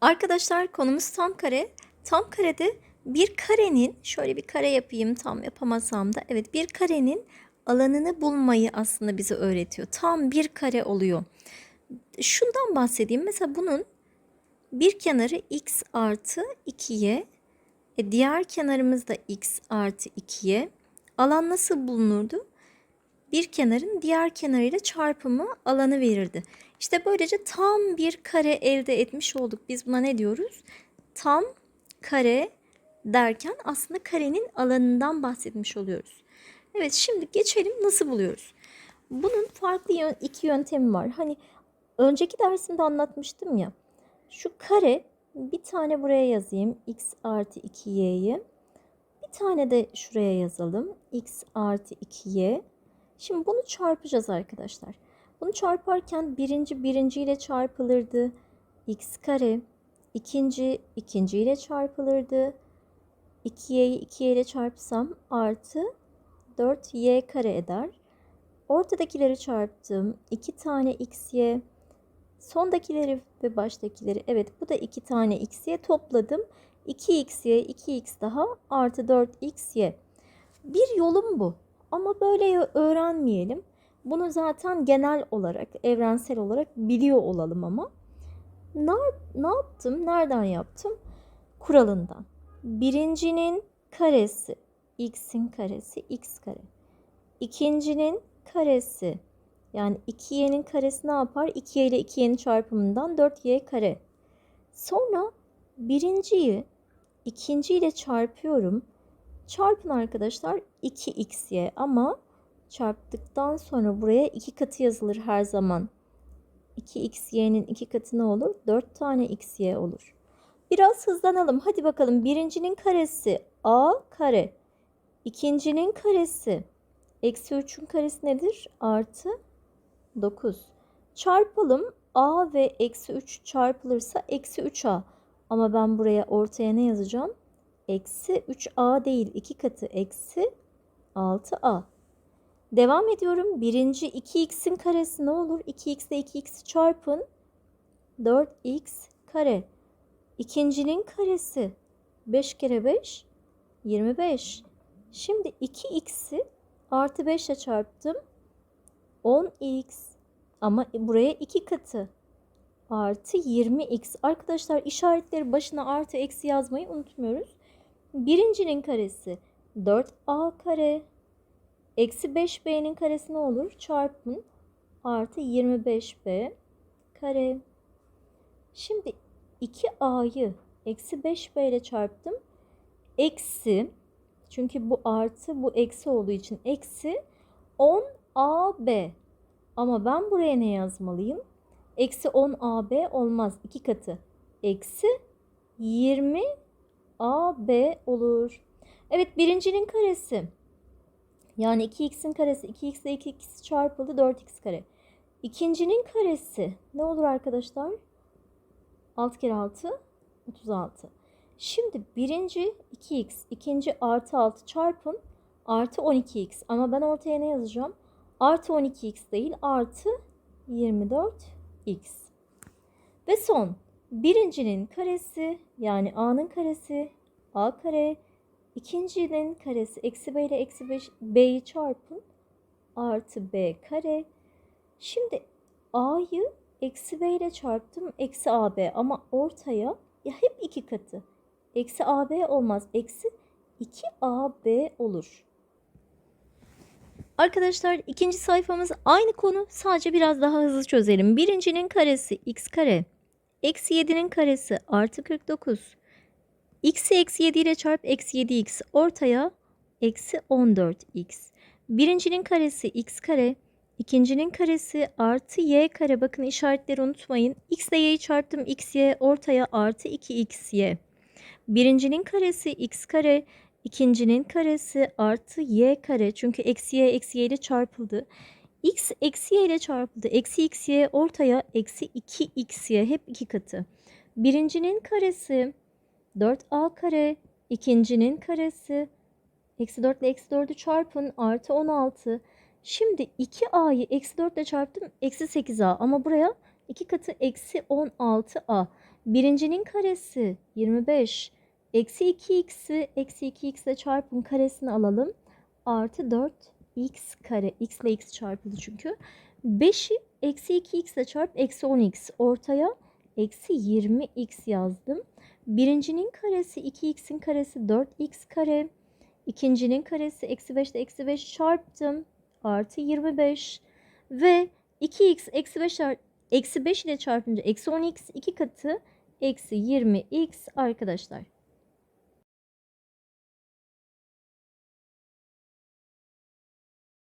Arkadaşlar konumuz tam kare. Tam karede bir karenin şöyle bir kare yapayım tam yapamasam da evet bir karenin alanını bulmayı aslında bize öğretiyor. Tam bir kare oluyor. Şundan bahsedeyim. Mesela bunun bir kenarı x artı 2y. E diğer kenarımız da x artı 2y. Alan nasıl bulunurdu? Bir kenarın diğer kenarıyla çarpımı alanı verirdi. İşte böylece tam bir kare elde etmiş olduk. Biz buna ne diyoruz? Tam kare derken aslında karenin alanından bahsetmiş oluyoruz. Evet şimdi geçelim nasıl buluyoruz? Bunun farklı yön- iki yöntemi var. Hani önceki dersimde anlatmıştım ya. Şu kare bir tane buraya yazayım. x artı 2y'yi. Bir tane de şuraya yazalım. x artı 2y. Şimdi bunu çarpacağız arkadaşlar. Bunu çarparken birinci birinci ile çarpılırdı. x kare. ikinci ikinci ile çarpılırdı. 2y'yi 2y ile çarpsam artı 4y kare eder. Ortadakileri çarptım. 2 tane xy. Sondakileri ve baştakileri. Evet bu da 2 tane xy topladım. 2xy 2x daha artı 4xy. Bir yolum bu. Ama böyle öğrenmeyelim. Bunu zaten genel olarak, evrensel olarak biliyor olalım ama. Ne, ne yaptım? Nereden yaptım? Kuralından. Birincinin karesi x'in karesi x kare. İkincinin karesi yani 2y'nin karesi ne yapar? 2y ile 2y'nin çarpımından 4y kare. Sonra birinciyi ikinci ile çarpıyorum. Çarpın arkadaşlar 2xy ama çarptıktan sonra buraya 2 katı yazılır her zaman. 2xy'nin 2 katı ne olur? 4 tane xy olur. Biraz hızlanalım. Hadi bakalım. Birincinin karesi a kare. İkincinin karesi eksi 3'ün karesi nedir? Artı 9. Çarpalım. a ve eksi 3 çarpılırsa eksi 3a. Ama ben buraya ortaya ne yazacağım? Eksi 3a değil. 2 katı eksi 6a. Devam ediyorum. Birinci 2x'in karesi ne olur? 2x ile 2x çarpın. 4x kare. İkincinin karesi 5 kere 5 25. Şimdi 2x'i artı 5 ile çarptım. 10x ama buraya 2 katı artı 20x. Arkadaşlar işaretleri başına artı eksi yazmayı unutmuyoruz. Birincinin karesi 4a kare eksi 5b'nin karesi ne olur? Çarpın artı 25b kare. Şimdi 2a'yı eksi 5b ile çarptım. Eksi çünkü bu artı bu eksi olduğu için eksi 10ab. Ama ben buraya ne yazmalıyım? Eksi 10ab olmaz. 2 katı. Eksi 20ab olur. Evet birincinin karesi. Yani 2x'in karesi. 2x ile 2x çarpıldı 4x kare. İkincinin karesi ne olur arkadaşlar? 6 kere 6 36. Şimdi birinci 2x, ikinci artı 6 çarpın artı 12x. Ama ben ortaya ne yazacağım? Artı 12x değil artı 24x. Ve son birincinin karesi yani a'nın karesi a kare. İkincinin karesi eksi b ile eksi 5 b'yi çarpın artı b kare. Şimdi a'yı eksi b ile çarptım eksi ab ama ortaya ya hep iki katı. Eksi AB olmaz. Eksi 2AB olur. Arkadaşlar ikinci sayfamız aynı konu. Sadece biraz daha hızlı çözelim. Birincinin karesi x kare. Eksi 7'nin karesi artı 49. X'i eksi 7 ile çarp eksi 7x. Ortaya eksi 14x. Birincinin karesi x kare. İkincinin karesi artı y kare. Bakın işaretleri unutmayın. X ile y'yi çarptım. x y ortaya artı 2xy. Birincinin karesi x kare, ikincinin karesi artı y kare. Çünkü eksi y eksi y ile çarpıldı. x eksi y ile çarpıldı. Eksi x y ortaya eksi 2 x y hep iki katı. Birincinin karesi 4a kare, ikincinin karesi eksi 4 ile eksi 4'ü çarpın artı 16. Şimdi 2a'yı eksi 4 ile çarptım eksi 8a ama buraya iki katı eksi 16a. Birincinin karesi 25. Eksi 2x'i eksi 2x ile çarpın karesini alalım. Artı 4x kare. x ile x çarpıldı çünkü. 5'i eksi 2x ile çarp eksi 10x. Ortaya eksi 20x yazdım. Birincinin karesi 2x'in karesi 4x kare. İkincinin karesi eksi 5 ile eksi 5 çarptım. Artı 25. Ve 2x eksi 5 çar- eksi 5 ile çarpınca eksi 10x iki katı eksi 20x arkadaşlar.